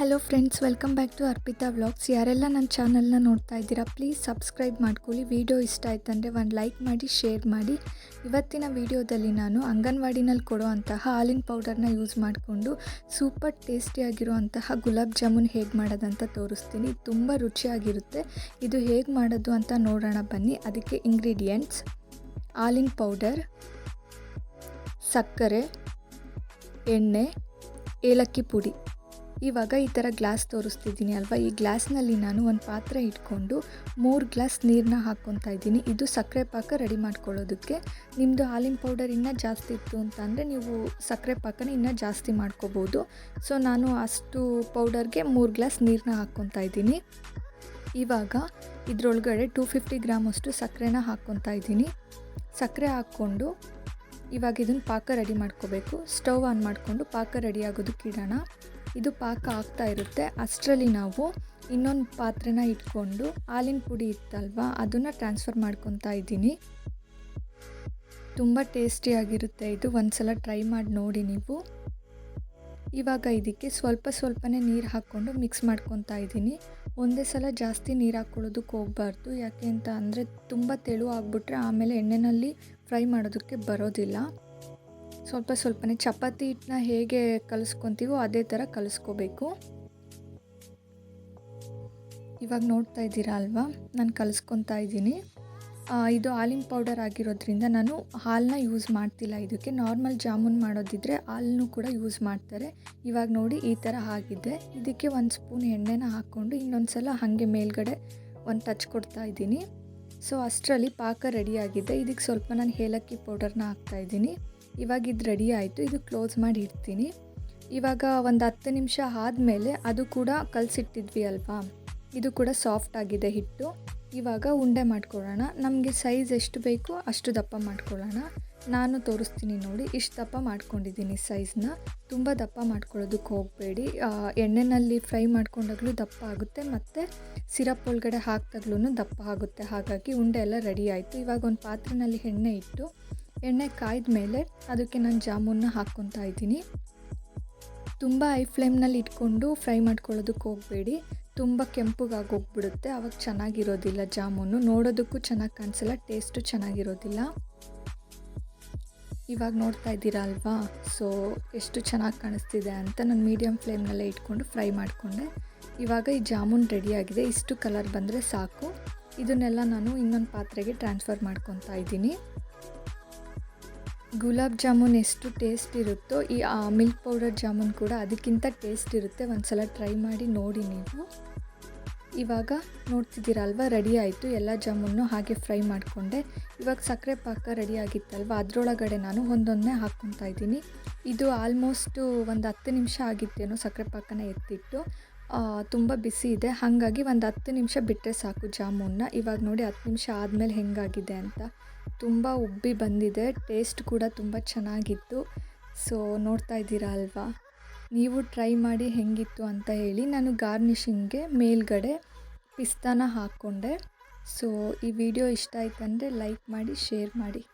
Hello friends welcome back to Arpitha vlogs ಯಾರೆಲ್ಲ ನನ್ನ ಚಾನಲ್ನ ನೋಡ್ತಾ ಇದ್ದೀರಾ ಪ್ಲೀಸ್ ಸಬ್ಸ್ಕ್ರೈಬ್ ಮಾಡ್ಕೊಳ್ಳಿ. ವಿಡಿಯೋ ಇಷ್ಟ ಆಯ್ತಂದರೆ ಒಂದು ಲೈಕ್ ಮಾಡಿ ಶೇರ್ ಮಾಡಿ. ಇವತ್ತಿನ ವಿಡಿಯೋದಲ್ಲಿ ನಾನು ಅಂಗನವಾಡಿನಲ್ಲಿ ಕೊಡುವಂತಹ ಹಾಲಿನ ಪೌಡರ್ನ ಯೂಸ್ ಮಾಡಿಕೊಂಡು ಸೂಪರ್ ಟೇಸ್ಟಿಯಾಗಿರುವಂತಹ ಗುಲಾಬ್ ಜಾಮೂನ್ ಹೇಗೆ ಮಾಡೋದಂತ ತೋರಿಸ್ತೀನಿ. ತುಂಬ ರುಚಿಯಾಗಿರುತ್ತೆ. ಇದು ಹೇಗೆ ಮಾಡೋದು ಅಂತ ನೋಡೋಣ, ಬನ್ನಿ. ಅದಕ್ಕೆ ಇಂಗ್ರೀಡಿಯೆಂಟ್ಸ್ ಹಾಲಿನ ಪೌಡರ್ ಸಕ್ಕರೆ, ಎಣ್ಣೆ, ಏಲಕ್ಕಿ ಪುಡಿ. ಇವಾಗ ಈ ಥರ ಗ್ಲಾಸ್ ತೋರಿಸ್ತಿದ್ದೀನಿ ಅಲ್ವಾ? ಈ ಗ್ಲಾಸ್ನಲ್ಲಿ ನಾನು ಒಂದು ಪಾತ್ರೆ ಇಟ್ಕೊಂಡು ಮೂರು ಗ್ಲಾಸ್ ನೀರನ್ನ ಹಾಕ್ಕೊತಾ ಇದ್ದೀನಿ. ಇದು ಸಕ್ಕರೆ ಪಾಕ ರೆಡಿ ಮಾಡ್ಕೊಳ್ಳೋದಕ್ಕೆ. ನಿಮ್ಮದು ಹಾಲಿನ ಪೌಡರ್ ಇನ್ನೂ ಜಾಸ್ತಿ ಇತ್ತು ಅಂತ ಅಂದರೆ ನೀವು ಸಕ್ಕರೆ ಪಾಕನ ಇನ್ನೂ ಜಾಸ್ತಿ ಮಾಡ್ಕೋಬೋದು. ಸೊ, ನಾನು ಅಷ್ಟು ಪೌಡರ್ಗೆ ಮೂರು ಗ್ಲಾಸ್ ನೀರನ್ನ ಹಾಕ್ಕೊತಾ ಇದ್ದೀನಿ. ಇವಾಗ ಇದರೊಳಗಡೆ ಟೂ ಫಿಫ್ಟಿ ಗ್ರಾಮಷ್ಟು ಸಕ್ಕರೆನ ಹಾಕ್ಕೊತಾ ಇದ್ದೀನಿ. ಸಕ್ಕರೆ ಹಾಕ್ಕೊಂಡು ಇವಾಗ ಇದನ್ನು ಪಾಕ ರೆಡಿ ಮಾಡ್ಕೋಬೇಕು. ಸ್ಟವ್ ಆನ್ ಮಾಡಿಕೊಂಡು ಪಾಕ ರೆಡಿ ಆಗೋದಕ್ಕೆ ಇಡೋಣ. ಇದು ಪಾಕ ಆಗ್ತಾ ಇರುತ್ತೆ. ಅಷ್ಟರಲ್ಲಿ ನಾವು ಇನ್ನೊಂದು ಪಾತ್ರೆನ ಇಟ್ಕೊಂಡು ಹಾಲಿನ ಪುಡಿ ಇತ್ತಲ್ವ, ಅದನ್ನು ಟ್ರಾನ್ಸ್ಫರ್ ಮಾಡ್ಕೊತಾ ಇದ್ದೀನಿ. ತುಂಬ ಟೇಸ್ಟಿಯಾಗಿರುತ್ತೆ ಇದು, ಒಂದ್ಸಲ ಟ್ರೈ ಮಾಡಿ ನೋಡಿ ನೀವು. ಇವಾಗ ಇದಕ್ಕೆ ಸ್ವಲ್ಪ ಸ್ವಲ್ಪನೇ ನೀರು ಹಾಕ್ಕೊಂಡು ಮಿಕ್ಸ್ ಮಾಡ್ಕೊತಾ ಇದ್ದೀನಿ. ಒಂದೇ ಸಲ ಜಾಸ್ತಿ ನೀರು ಹಾಕ್ಕೊಳ್ಳೋದಕ್ಕೆ ಹೋಗಬಾರ್ದು. ಯಾಕೆ ಅಂತ ಅಂದರೆ ತುಂಬ ತೆಳು ಆಗಿಬಿಟ್ರೆ ಆಮೇಲೆ ಎಣ್ಣೆಯಲ್ಲಿ ಫ್ರೈ ಮಾಡೋದಕ್ಕೆ ಬರೋದಿಲ್ಲ. ಸ್ವಲ್ಪ ಸ್ವಲ್ಪನೇ ಚಪಾತಿ ಹಿಟ್ಟನ್ನ ಹೇಗೆ ಕಲಿಸ್ಕೊತೀವೋ ಅದೇ ಥರ ಕಲಿಸ್ಕೋಬೇಕು. ಇವಾಗ ನೋಡ್ತಾ ಇದ್ದೀರಾ ಅಲ್ವಾ? ನಾನು ಕಲಿಸ್ಕೊತಾ ಇದ್ದೀನಿ. ಇದು ಹಾಲಿನ ಪೌಡರ್ ಆಗಿರೋದ್ರಿಂದ ನಾನು ಹಾಲನ್ನ ಯೂಸ್ ಮಾಡ್ತಿಲ್ಲ ಇದಕ್ಕೆ. ನಾರ್ಮಲ್ ಜಾಮೂನ್ ಮಾಡೋದಿದ್ರೆ ಹಾಲನ್ನು ಕೂಡ ಯೂಸ್ ಮಾಡ್ತಾರೆ. ಇವಾಗ ನೋಡಿ ಈ ಥರ ಆಗಿದೆ. ಇದಕ್ಕೆ ಒಂದು ಸ್ಪೂನ್ ಎಣ್ಣೆನ ಹಾಕ್ಕೊಂಡು ಇನ್ನೊಂದು ಸಲ ಹಾಗೆ ಮೇಲ್ಗಡೆ ಒಂದು ಟಚ್ ಕೊಡ್ತಾ ಇದ್ದೀನಿ. ಸೊ ಅಷ್ಟರಲ್ಲಿ ಪಾಕ ರೆಡಿಯಾಗಿದೆ ಇದಕ್ಕೆ ಸ್ವಲ್ಪ ನಾನು ಏಲಕ್ಕಿ ಪೌಡರ್ನ ಹಾಕ್ತಾಯಿದ್ದೀನಿ ಇವಾಗ ಇದು ರೆಡಿ ಆಯಿತು, ಇದು ಕ್ಲೋಸ್ ಮಾಡಿ ಇಡ್ತೀನಿ. ಇವಾಗ ಒಂದು ಹತ್ತು ನಿಮಿಷ ಆದಮೇಲೆ ಅದು ಕೂಡ ಕಲಸಿಟ್ಟಿದ್ವಿ ಅಲ್ವಾ? ಇದು ಕೂಡ ಸಾಫ್ಟ್ ಆಗಿದೆ ಹಿಟ್ಟು. ಇವಾಗ ಉಂಡೆ ಮಾಡ್ಕೊಳ್ಳೋಣ. ನಮಗೆ ಸೈಜ್ ಎಷ್ಟು ಬೇಕೋ ಅಷ್ಟು ದಪ್ಪ ಮಾಡ್ಕೊಳ್ಳೋಣ. ನಾನು ತೋರಿಸ್ತೀನಿ ನೋಡಿ, ಇಷ್ಟು ದಪ್ಪ ಮಾಡ್ಕೊಂಡಿದ್ದೀನಿ ಸೈಜ್ನ ತುಂಬ ದಪ್ಪ ಮಾಡ್ಕೊಳ್ಳೋದಕ್ಕೆ ಹೋಗಬೇಡಿ. ಎಣ್ಣೆನಲ್ಲಿ ಫ್ರೈ ಮಾಡ್ಕೊಂಡಾಗಲೂ ದಪ್ಪ ಆಗುತ್ತೆ, ಮತ್ತು ಸಿರಪ್ ಒಳಗಡೆ ಹಾಕಿದಾಗ್ಲೂ ದಪ್ಪ ಆಗುತ್ತೆ. ಹಾಗಾಗಿ ಉಂಡೆ ಎಲ್ಲ ರೆಡಿ ಆಯಿತು. ಇವಾಗ ಒಂದು ಪಾತ್ರೆಯಲ್ಲಿ ಎಣ್ಣೆ ಇಟ್ಟು ಎಣ್ಣೆ ಕಾಯ್ದ ಮೇಲೆ ಅದಕ್ಕೆ ನಾನು ಜಾಮೂನ್ನ ಹಾಕ್ಕೊತಾ ಇದ್ದೀನಿ. ತುಂಬ ಐ ಫ್ಲೇಮ್ನಲ್ಲಿ ಇಟ್ಕೊಂಡು ಫ್ರೈ ಮಾಡ್ಕೊಳ್ಳೋದಕ್ಕೆ ಹೋಗಬೇಡಿ. ತುಂಬ ಕೆಂಪುಗಾಗಿ ಹೋಗ್ಬಿಡುತ್ತೆ. ಅವಾಗ ಚೆನ್ನಾಗಿರೋದಿಲ್ಲ ಜಾಮೂನು. ನೋಡೋದಕ್ಕೂ ಚೆನ್ನಾಗಿ ಕಾಣಿಸಲ್ಲ ಟೇಸ್ಟು ಚೆನ್ನಾಗಿರೋದಿಲ್ಲ. ಇವಾಗ ನೋಡ್ತಾ ಇದ್ದೀರಾ ಅಲ್ವಾ? ಸೊ ಎಷ್ಟು ಚೆನ್ನಾಗಿ ಕಾಣಿಸ್ತಿದೆ ಅಂತ ನಾನು ಮೀಡಿಯಮ್ ಫ್ಲೇಮ್ನಲ್ಲೇ ಇಟ್ಕೊಂಡು ಫ್ರೈ ಮಾಡಿಕೊಂಡೆ. ಇವಾಗ ಈ ಜಾಮೂನ್ ರೆಡಿಯಾಗಿದೆ ಇಷ್ಟು ಕಲರ್ ಬಂದರೆ ಸಾಕು. ಇದನ್ನೆಲ್ಲ ನಾನು ಇನ್ನೊಂದು ಪಾತ್ರೆಗೆ ಟ್ರಾನ್ಸ್ಫರ್ ಮಾಡ್ಕೊತಾ ಇದ್ದೀನಿ. ಗುಲಾಬ್ ಜಾಮೂನ್ ಎಷ್ಟು ಟೇಸ್ಟ್ ಇರುತ್ತೋ, ಈ ಮಿಲ್ಕ್ ಪೌಡರ್ ಜಾಮೂನ್ ಕೂಡ ಅದಕ್ಕಿಂತ ಟೇಸ್ಟ್ ಇರುತ್ತೆ. ಒಂದು ಸಲ ಟ್ರೈ ಮಾಡಿ ನೋಡಿ ನೀವು. ಇವಾಗ ನೋಡ್ತಿದ್ದೀರಲ್ವ ರೆಡಿ ಆಯಿತು. ಎಲ್ಲ ಜಾಮೂನು ಹಾಗೆ ಫ್ರೈ ಮಾಡಿಕೊಂಡೆ. ಇವಾಗ ಸಕ್ಕರೆ ಪಾಕ ರೆಡಿ ಆಗಿತ್ತಲ್ವ? ಅದರೊಳಗಡೆ ನಾನು ಒಂದೊಂದನ್ನೇ ಹಾಕ್ಕೊತಾ ಇದ್ದೀನಿ. ಇದು ಆಲ್ಮೋಸ್ಟು ಒಂದು ಹತ್ತು ನಿಮಿಷ ಆಗಿತ್ತೇನೋ ಸಕ್ಕರೆ ಪಾಕನ ಎತ್ತಿಟ್ಟು. ತುಂಬ ಬಿಸಿ ಇದೆ. ಹಾಗಾಗಿ ಒಂದು ಹತ್ತು ನಿಮಿಷ ಬಿಟ್ಟರೆ ಸಾಕು ಜಾಮೂನ್ನ ಇವಾಗ ನೋಡಿ ಹತ್ತು ನಿಮಿಷ ಆದಮೇಲೆ ಹೆಂಗಾಗಿದೆ ಅಂತ. ತುಂಬ ಉಬ್ಬಿ ಬಂದಿದೆ. ಟೇಸ್ಟ್ ಕೂಡ ತುಂಬ ಚೆನ್ನಾಗಿತ್ತು. ಸೊ, ನೋಡ್ತಾ ಇದ್ದೀರಾ ಅಲ್ವಾ? ನೀವು ಟ್ರೈ ಮಾಡಿ ಹೆಂಗಿತ್ತು ಅಂತ ಹೇಳಿ ನಾನು ಗಾರ್ನಿಷಿಂಗ್ಗೆ ಮೇಲ್ಗಡೆ ಪಿಸ್ತಾನ ಹಾಕ್ಕೊಂಡೆ. ಸೊ, ಈ ವಿಡಿಯೋ ಇಷ್ಟ ಆಯ್ತಂದರೆ ಲೈಕ್ ಮಾಡಿ, ಶೇರ್ ಮಾಡಿ.